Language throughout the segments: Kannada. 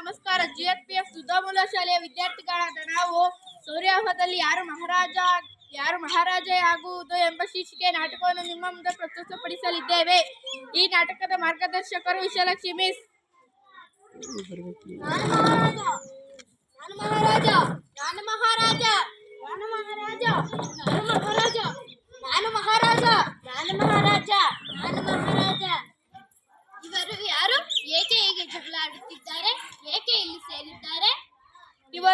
ನಮಸ್ಕಾರ. ಜಿಎಫ್ಪಿಎಫ್ ಸುಧಾಮೂಲ ಶಾಲೆಯ ವಿದ್ಯಾರ್ಥಿಗಳಾದ ನಾವು ಸೌರ್ಯಾಹದಲ್ಲಿ ಯಾರು ಮಹಾರಾಜ ಯಾರು ಮಹಾರಾಜೆಯಾಗುವುದು ಎಂಬ ಶೀರ್ಷಿಕೆ ನಾಟಕವನ್ನು ನಿಮ್ಮ ಮುಂದೆ ಪ್ರಸ್ತುತಪಡಿಸಲಿದ್ದೇವೆ. ಈ ನಾಟಕದ ಮಾರ್ಗದರ್ಶಕರು ವಿಶಾಲಕ್ಷ್ಮಿ ಮಿಸ್. ನಾನು ಮಹಾರಾಜ ನಾನು ಮಹಾರಾಜ ನಾನು ಮಹಾರಾಜ ನಾನು ಮಹಾರಾಜ ನಾನು ಮಹಾರಾಜ ನಾನು ಮಹಾರಾಜ ನಾನು ಮಹಾರಾಜ ಇವರು ಯಾರು ಏಕೆ ಹೇಗೆ ಜಗಳ ಆಡುತ್ತಿದ್ದಾರೆ ಏಕೆ ಇಲ್ಲಿ ಸೇರಿದ್ದಾರೆ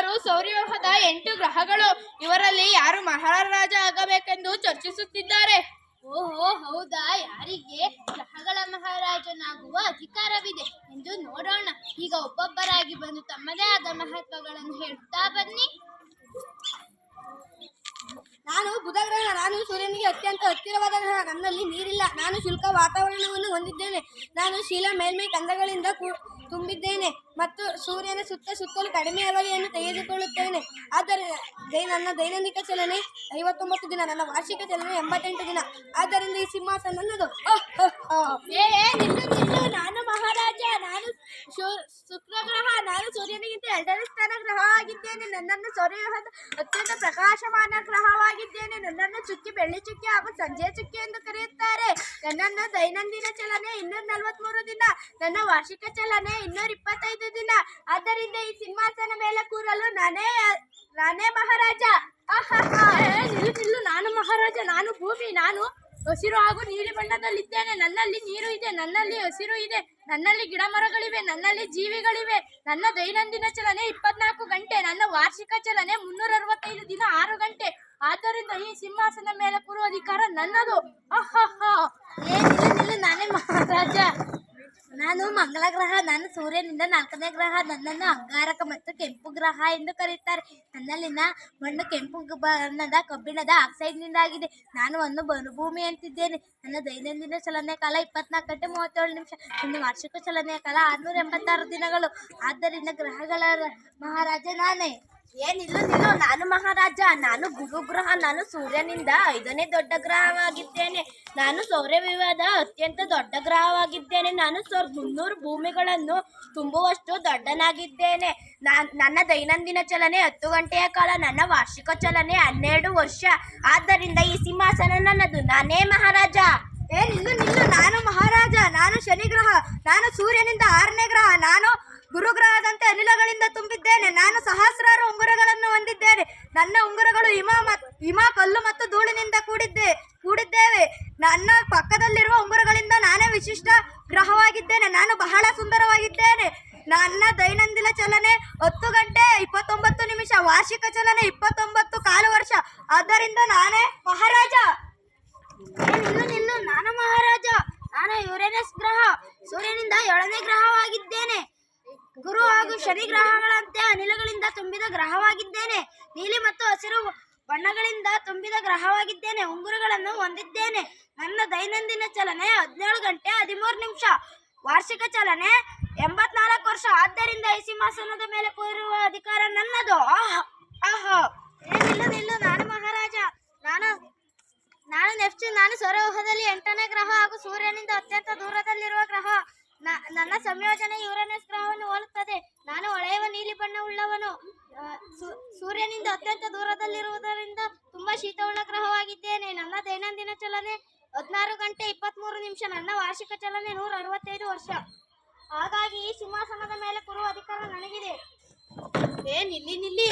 ಇವರು ಸೌರ್ಯವ್ಯೂಹದ ಎಂಟು ಗ್ರಹಗಳು. ಇವರಲ್ಲಿ ಯಾರು ಮಹಾರಾಜ ಆಗಬೇಕೆಂದು ಚರ್ಚಿಸುತ್ತಿದ್ದಾರೆ? ಓಹೋ, ಹೌದಾ? ಯಾರಿಗೆ? ಗ್ರಹಗಳ ಮಹಾರಾಜನಾಗುವ ಅಧಿಕಾರವಿದೆ ಎಂದು ನೋಡೋಣ. ಈಗ ಒಬ್ಬೊಬ್ಬರಾಗಿ ಬಂದು ತಮ್ಮದೇ ಆದ ಮಹತ್ವಗಳನ್ನು ಹೇಳ್ತಾ ಬನ್ನಿ. ನಾನು ಬುಧ ಗ್ರಹ ನಾನು ಸೂರ್ಯನಿಗೆ ಅತ್ಯಂತ ಹತ್ತಿರವಾದ ಗ್ರಹ. ನನ್ನಲ್ಲಿ ನೀರಿಲ್ಲ. ನಾನು ಶುಲ್ಕ ವಾತಾವರಣವನ್ನು ಹೊಂದಿದ್ದೇನೆ. ನಾನು ಶೀಲ, ಮೇಲ್ಮೈ ಕಂದಗಳಿಂದ ತುಂಬಿದ್ದೇನೆ ಮತ್ತು ಸೂರ್ಯನ ಸುತ್ತ ಸುತ್ತಲೂ ಕಡಿಮೆ ಅವಧಿಯನ್ನು ತೆಗೆದುಕೊಳ್ಳುತ್ತೇನೆ. ಆದರೆ ನನ್ನ ದೈನಂದಿನ ಚಲನೆ ಐವತ್ತೊಂಬತ್ತು ದಿನ, ನನ್ನ ವಾರ್ಷಿಕ ಚಲನೆ ಎಂಬತ್ತೆಂಟು ದಿನ. ಆದ್ದರಿಂದ ಈ ಸಿಂಹಾಸನ ನನ್ನದು ಅಹ್, ಅಹ್, ಅಹ್. ಏ ಏ, ನಿಲ್ಲು, ನಿಲ್ಲು, ನಾನು ಮಹಾರಾಜ ನಾನು ಶು- ಶುಕ್ರ ಗ್ರಹ ನಾನು ಸೂರ್ಯನಿಗಿಂತ ಎರಡನೇ ಸ್ಥಾನ ಗ್ರಹವಾಗಿದ್ದೇನೆ ನನ್ನನ್ನು ಸೌರ್ಯಗ್ರಹದ ಅತ್ಯಂತ ಪ್ರಕಾಶಮಾನ ಗ್ರಹವಾಗಿದ್ದೇನೆ ನನ್ನನ್ನು ಚುಕ್ಕಿ, ಬೆಳ್ಳಿ ಚುಕ್ಕಿ ಹಾಗೂ ಸಂಜೆ ಚುಕ್ಕಿ ಎಂದು ಕರೆಯುತ್ತಾರೆ. ನನ್ನನ್ನು ದೈನಂದಿನ ಚಲನೆ ಇನ್ನೂರ ನಲವತ್ಮೂರು ದಿನ, ನನ್ನ ವಾರ್ಷಿಕ ಚಲನೆ ಇನ್ನೂರ ಇಪ್ಪತ್ತೈದು ದಿನ. ಆದ್ದರಿಂದ ಈ ಸಿಂಹಾಸನ ಮೇಲೆ ಕೂರಲು ನಾನೇ ನಾನೇ ಮಹಾರಾಜ. ನಿಲ್ಲು ನಿಲ್ಲು. ನಾನು ಮಹಾರಾಜ, ನಾನು ಭೂಮಿ, ನಾನು ಹಸಿರು ಹಾಗೂ ನೀಲಿ ಬಣ್ಣದಲ್ಲಿದ್ದೇನೆ ನನ್ನಲ್ಲಿ ನೀರು ಇದೆ, ನನ್ನಲ್ಲಿ ಹಸಿರು ಇದೆ, ನನ್ನಲ್ಲಿ ಗಿಡ ಮರಗಳಿವೆ ನನ್ನಲ್ಲಿ ಜೀವಿಗಳಿವೆ. ನನ್ನ ದೈನಂದಿನ ಚಲನೆ ಇಪ್ಪತ್ನಾಲ್ಕು ಗಂಟೆ, ನನ್ನ ವಾರ್ಷಿಕ ಚಲನೆ ಮುನ್ನೂರ ಅರವತ್ತೈದು ದಿನ ಆರು ಗಂಟೆ. ಆದ್ದರಿಂದ ಈ ಸಿಂಹಾಸನ ಮೇಲೆ ಪೂರ್ವ ಅಧಿಕಾರ ನನ್ನದು. ಅಹ್ ನಾನೇ ಮಹಾರಾಜ. ನಾನು ಮಂಗಳ ಗ್ರಹ ನಾನು ಸೂರ್ಯನಿಂದ ನಾಲ್ಕನೇ ಗ್ರಹ, ನನ್ನನ್ನು ಅಂಗಾರಕ ಮತ್ತು ಕೆಂಪು ಗ್ರಹ ಎಂದು ಕರೆಯುತ್ತಾರೆ ನನ್ನಲ್ಲಿನ ಮಣ್ಣು ಕೆಂಪು ಬಣ್ಣದ, ಕಬ್ಬಿಣದ ಆಕ್ಸೈಡ್ನಿಂದಾಗಿದೆ. ನಾನು ಒಂದು ಮರುಭೂಮಿ ಅಂತಿದ್ದೇನೆ. ನನ್ನ ದೈನಂದಿನ ಚಲನೆ ಕಾಲ ಇಪ್ಪತ್ನಾಲ್ಕು ಗಂಟೆ ಮೂವತ್ತೇಳು ನಿಮಿಷ ನನ್ನ ವಾರ್ಷಿಕ ಚಲನೆಯ ಕಾಲ ಆರುನೂರ ಎಂಬತ್ತಾರು ದಿನಗಳು. ಆದ್ದರಿಂದ ಗ್ರಹಗಳ ಮಹಾರಾಜ ನಾನೇ. ಏನಿಲ್ಲ, ನಿಲ್ಲು. ನಾನು ಮಹಾರಾಜ, ನಾನು ಗುರು ಗ್ರಹ ನಾನು ಸೂರ್ಯನಿಂದ ಐದನೇ ದೊಡ್ಡ ಗ್ರಹವಾಗಿದ್ದೇನೆ. ನಾನು ಸೌರವ್ಯೂಹದ ಅತ್ಯಂತ ದೊಡ್ಡ ಗ್ರಹವಾಗಿದ್ದೇನೆ. ನಾನು ಸಾವಿರದ ಮುನ್ನೂರು ಭೂಮಿಗಳನ್ನು ತುಂಬುವಷ್ಟು ದೊಡ್ಡನಾಗಿದ್ದೇನೆ. ನಾನ್, ನನ್ನ ದೈನಂದಿನ ಚಲನೆ ಹತ್ತು ಗಂಟೆಯ ಕಾಲ, ನನ್ನ ವಾರ್ಷಿಕ ಚಲನೆ ಹನ್ನೆರಡು ವರ್ಷ. ಆದ್ದರಿಂದ ಈ ಸಿಂಹಾಸನ ನನ್ನದು. ನಾನೇ ಮಹಾರಾಜ. ಏನಿಲ್ಲ ನಿಲ್ಲು ನಿಲ್ಲು. ನಾನು ಮಹಾರಾಜ. ನಾನು ಶನಿಗ್ರಹ. ನಾನು ಸೂರ್ಯನಿಂದ ಆರನೇ ಗ್ರಹ. ನಾನು ಗುರುಗ್ರಹದಂತೆ ಅನಿಲಗಳಿಂದ ತುಂಬಿದ್ದೇನೆ. ನಾನು ಸಹಸ್ರಾರು ಉಂಗುರಗಳನ್ನು ಹೊಂದಿದ್ದೇನೆ. ನನ್ನ ಉಂಗುರಗಳು ಹಿಮ ಹಿಮ, ಕಲ್ಲು ಮತ್ತು ಧೂಳಿನಿಂದ ಕೂಡಿದ್ದೆ, ಕೂಡಿದ್ದೇವೆ. ನನ್ನ ಪಕ್ಕದಲ್ಲಿರುವ ಉಂಗುರಗಳಿಂದ ನಾನೇ ವಿಶಿಷ್ಟ ಗ್ರಹವಾಗಿದ್ದೇನೆ. ನಾನು ಬಹಳ ಸುಂದರವಾಗಿದ್ದೇನೆ. ನನ್ನ ದೈನಂದಿನ ಚಲನೆ ಹತ್ತು ಗಂಟೆ ಇಪ್ಪತ್ತೊಂಬತ್ತು ನಿಮಿಷ, ವಾರ್ಷಿಕ ಚಲನೆ ಇಪ್ಪತ್ತೊಂಬತ್ತು ಕಾಲು ವರ್ಷ. ಆದ್ದರಿಂದ ನಾನೇ ಮಹಾರಾಜ. ನಿಲ್ಲು ನಿಲ್ಲು. ನಾನು ಮಹಾರಾಜ. ನಾನು ಯುರೇನಸ್ ಗ್ರಹ. ಸೂರ್ಯನಿಂದ ಏಳನೇ ಗ್ರಹವಾಗಿದ್ದೇನೆ. ಗುರು ಹಾಗೂ ಶನಿ ಗ್ರಹಗಳಂತೆ ಅನಿಲಗಳಿಂದ ತುಂಬಿದ ಗ್ರಹವಾಗಿದ್ದೇನೆ. ನೀಲಿ ಮತ್ತು ಹಸಿರು ಬಣ್ಣಗಳಿಂದ ತುಂಬಿದ ಗ್ರಹವಾಗಿದ್ದೇನೆ. ಉಂಗುರಗಳನ್ನು ಹೊಂದಿದ್ದೇನೆ. ನನ್ನ ದೈನಂದಿನ ಚಲನೆ ಹದಿನೇಳು ಗಂಟೆ ಹದಿಮೂರು ನಿಮಿಷ. ವಾರ್ಷಿಕ ಚಲನೆ ಎಂಬತ್ನಾಲ್ಕು ವರ್ಷ. ಆದ್ದರಿಂದ ಈ ಸಿಂಹಾಸನದ ಮೇಲೆ ಕೂರುವ ಅಧಿಕಾರ ನನ್ನದು. ಆಹ್ ನಾನು ಮಹಾರಾಜ. ನಾನು ನಾನು ನೆಪ್ಚೂನ್ ನಾನು ಸೌರವ್ಯೂಹದಲ್ಲಿ ಎಂಟನೇ ಗ್ರಹ ಹಾಗೂ ಸೂರ್ಯನಿಂದ ಅತ್ಯಂತ ದೂರದಲ್ಲಿರುವ ಗ್ರಹ. ನನ್ನ ಸಂಯೋಜನೆ ಯುರೇನಸ್ ಗ್ರಹವನ್ನು ಹೋಲುತ್ತದೆ. ನಾನು ಹೊಳೆಯುವ ನೀಲಿ ಬಣ್ಣವುಳ್ಳವನು ಸೂರ್ಯನಿಂದ ಅತ್ಯಂತ ದೂರದಲ್ಲಿರುವುದರಿಂದ ತುಂಬಾ ಶೀತವುಳ್ಳ ಗ್ರಹವಾಗಿದ್ದೇನೆ. ನನ್ನ ದೈನಂದಿನ ಚಲನೆ ಹದಿನಾರು ಗಂಟೆ ಇಪ್ಪತ್ಮೂರು ನಿಮಿಷ, ನನ್ನ ವಾರ್ಷಿಕ ಚಲನೆ ನೂರ ಅರವತ್ತೈದು ವರ್ಷ. ಹಾಗಾಗಿ ಈ ಸಿಂಹಾಸನದ ಮೇಲೆ ಕೂರುವ ಅಧಿಕಾರ ನನಗಿದೆ. ಏ, ನಿಲ್ಲಿ ನಿಲ್ಲಿ.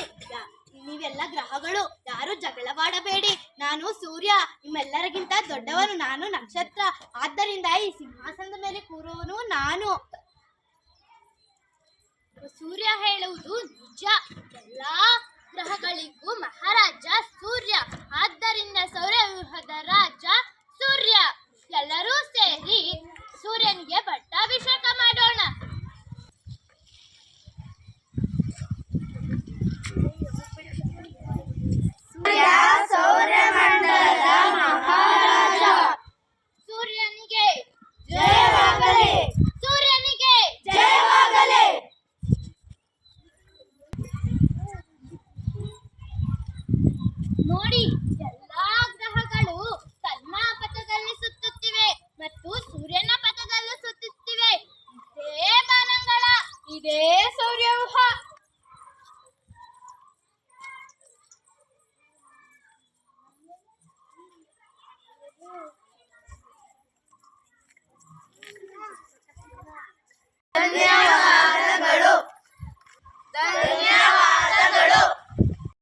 ನೀವೆಲ್ಲ ಗ್ರಹಗಳು, ಯಾರು ಜಗಳವಾಡಬೇಡಿ. ನಾನು ಸೂರ್ಯ ನಿಮ್ಮೆಲ್ಲರಿಗಿಂತ ದೊಡ್ಡವನು ನಾನು ನಕ್ಷತ್ರ. ಆದ್ದರಿಂದ ಈ ಸಿಂಹಾಸನದ ಮೇಲೆ ಕೂರುವನು ನಾನು. ಸೂರ್ಯ ಹೇಳುವುದು ನಿಜ. ಎಲ್ಲಾ ಗ್ರಹಗಳಿಗೂ ಮಹಾರಾಜ ನೋಡಿ